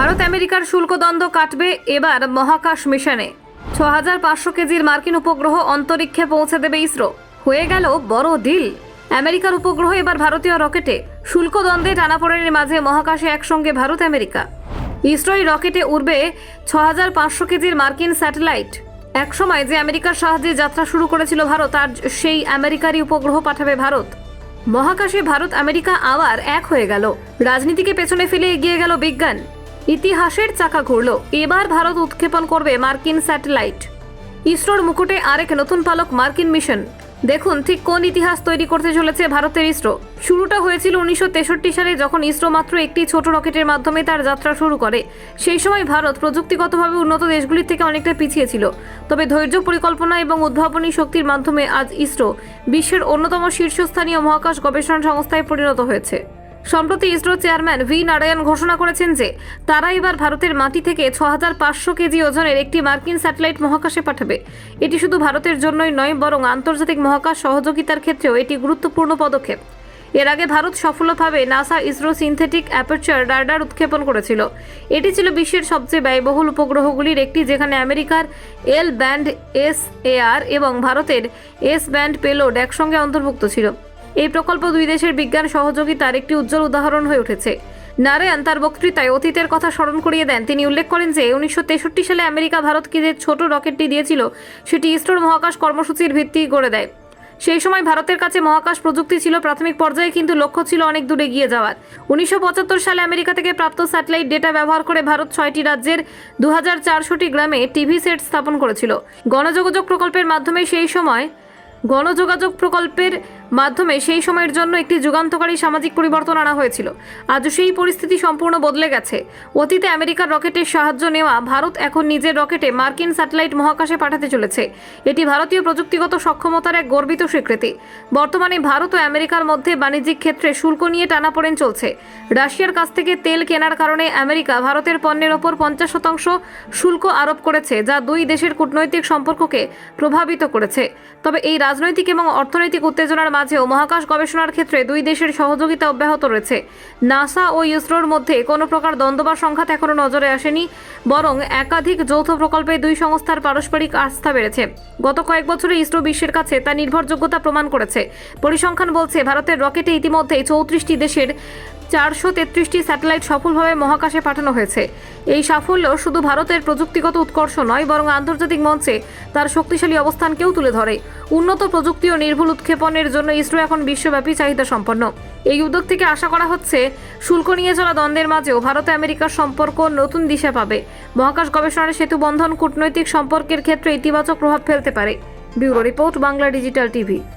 ভারত আমেরিকার শুল্ক দ্বন্দ্ব কাটবে এবার মহাকাশ মিশনে। ছ হাজার পাঁচশো কেজির মার্কিন উপগ্রহ অন্তরিক্ষে পৌঁছে দেবে ইসরো। হয়ে গেল বড় ডিল। আমেরিকার উপগ্রহ এবার ভারতীয় রকেটে। শুল্ক দ্বন্দ্বে টানাপোড়েনের মাঝে মহাকাশে একসঙ্গে ভারত, আমেরিকা। ইসরোই রকেটে উড়বে ছ হাজার পাঁচশো কেজির মার্কিন স্যাটেলাইট। একসময় যে আমেরিকার সাহায্যে যাত্রা শুরু করেছিল ভারত আর সেই আমেরিকারই উপগ্রহ পাঠাবে ভারত। মহাকাশে ভারত, আমেরিকা আবার এক হয়ে গেল। রাজনীতিকে পেছনে ফেলে এগিয়ে গেল বিজ্ঞান। ইতিহাসের চাকা ঘুরল। এবার ভারত উৎক্ষেপণ করবে মার্কিন স্যাটেলাইট। ইসরোর মুকুটে আরেক নতুন পালক মার্কিন মিশন। দেখুন ঠিক কোন ইতিহাস তৈরি করতে চলেছে ভারতের ইসরো। শুরুটা হয়েছিল উনিশশো তেষট্টি সালে যখন ইসরো মাত্র একটি ছোট রকেটের মাধ্যমে তার যাত্রা শুরু করে। সেই সময় ভারত প্রযুক্তিগতভাবে উন্নত দেশগুলির থেকে অনেকটা পিছিয়ে ছিল। তবে ধৈর্য পরিকল্পনা এবং উদ্ভাবনী শক্তির মাধ্যমে আজ ইসরো বিশ্বের অন্যতম শীর্ষস্থানীয় মহাকাশ গবেষণা সংস্থায় পরিণত হয়েছে। সম্প্রতি ইসরো চেয়ারম্যান ভি নারায়ণ ঘোষণা করেছেন যে তারা এবার ভারতের মাটি থেকে ছ হাজার পাঁচশো কেজি ওজনের একটি মার্কিন স্যাটেলাইট মহাকাশে পাঠাবে। এটি শুধু ভারতের জন্যই নয়, বরং আন্তর্জাতিক মহাকাশ সহযোগিতার ক্ষেত্রেও এটি গুরুত্বপূর্ণ পদক্ষেপ। এর আগে ভারত সফলভাবে NASA ISRO synthetic aperture radar উৎক্ষেপণ করেছিল। এটি ছিল বিশ্বের সবচেয়ে ব্যয়বহুল উপগ্রহগুলির একটি, যেখানে আমেরিকার এল ব্যান্ড এস এআর এবং ভারতের এস ব্যান্ড পেলোড একসঙ্গে অন্তর্ভুক্ত ছিল। এই প্রকল্প দুই দেশের বিজ্ঞান সহযোগিতার একটি উজ্জ্বল উদাহরণ হয়ে উঠেছে। নারায়ণ তার বক্তৃতায় অতীতের কথা স্মরণ করিয়ে দেন। তিনি উল্লেখ করেন যে, উনিশশো তেষট্টি সালে আমেরিকা ভারতকে যে ছোট রকেটটি দিয়েছিল, সেটি ইসরোর মহাকাশ কর্মসূচির ভিত্তি গড়ে দেয়। সেই সময় ভারতের কাছে মহাকাশ প্রযুক্তি ছিল প্রাথমিক পর্যায়ে, কিন্তু লক্ষ্য ছিল অনেক দূরে গিয়ে যাওয়ার। উনিশশো পঁচাত্তর সালে আমেরিকা থেকে প্রাপ্ত স্যাটেলাইট ডেটা ব্যবহার করে ভারত ছয়টি রাজ্যের দু গ্রামে টিভি সেট স্থাপন করেছিল। গণযোগাযোগ প্রকল্পের মাধ্যমে সেই সময় গণযোগাযোগ প্রকল্পের মাধ্যমে সেই সময়ের জন্য একটি যুগান্তকারী সামাজিক পরিবর্তন আনা হয়েছিল। আজ সেই পরিস্থিতি সম্পূর্ণ বদলে গেছে। অতীতে আমেরিকার রকেটের সাহায্য নেওয়া ভারত এখন নিজের রকেটে মার্কিন স্যাটেলাইট মহাকাশে পাঠাতে চলেছে। এটি ভারতীয় প্রযুক্তিগত সক্ষমতার এক গর্বিত স্বীকৃতি। বর্তমানে ভারত ও আমেরিকার মধ্যে বাণিজ্যিক ক্ষেত্রে শুল্ক নিয়ে টানাপোড়েন চলছে। রাশিয়ার কাছ থেকে তেল কেনার কারণে আমেরিকা ভারতের পণ্যের ওপর পঞ্চাশ শতাংশ শুল্ক আরোপ করেছে, যা দুই দেশের কূটনৈতিক সম্পর্ককে প্রভাবিত করেছে। তবে এই রাজনৈতিক এবং অর্থনৈতিক উত্তেজনার মাঝেও মহাকাশ গবেষণার ক্ষেত্রে দুই দেশের সহযোগিতা অব্যাহত রয়েছে। নাসা ও ইসরোর মধ্যে কোনো প্রকার দ্বন্দ্ব বা সংঘাত এখনও নজরে আসেনি, বরং একাধিক যৌথ প্রকল্পে দুই সংস্থার পারস্পরিক আস্থা বেড়েছে। গত কয়েক বছরে ইসরো বিশ্বের কাছে তার নির্ভরযোগ্যতা প্রমাণ করেছে। পরিসংখ্যান বলছে, ভারতের রকেটে ইতিমধ্যেই চৌত্রিশটি দেশের চারশো তেত্রিশটি স্যাটেলাইট সফলভাবে মহাকাশে পাঠানো হয়েছে। এই সাফল্য শুধু ভারতের প্রযুক্তিগত উৎকর্ষ নয়, বরং আন্তর্জাতিক মঞ্চে তার শক্তিশালী অবস্থানকেও তুলে ধরে। উন্নত প্রযুক্তি ও নির্ভুল উৎক্ষেপণের জন্য ইসরো এখন বিশ্বব্যাপী চাহিদা সম্পন্ন। এই উদ্যোগ থেকে আশা করা হচ্ছে, শুল্ক নিয়ে চলা দ্বন্দ্বের মাঝেও ভারত আমেরিকার সম্পর্ক নতুন দিশা পাবে। মহাকাশ গবেষণার সেতু বন্ধন কূটনৈতিক সম্পর্কের ক্ষেত্রে ইতিবাচক প্রভাব ফেলতে পারে। Bureau report, Bangla digital TV.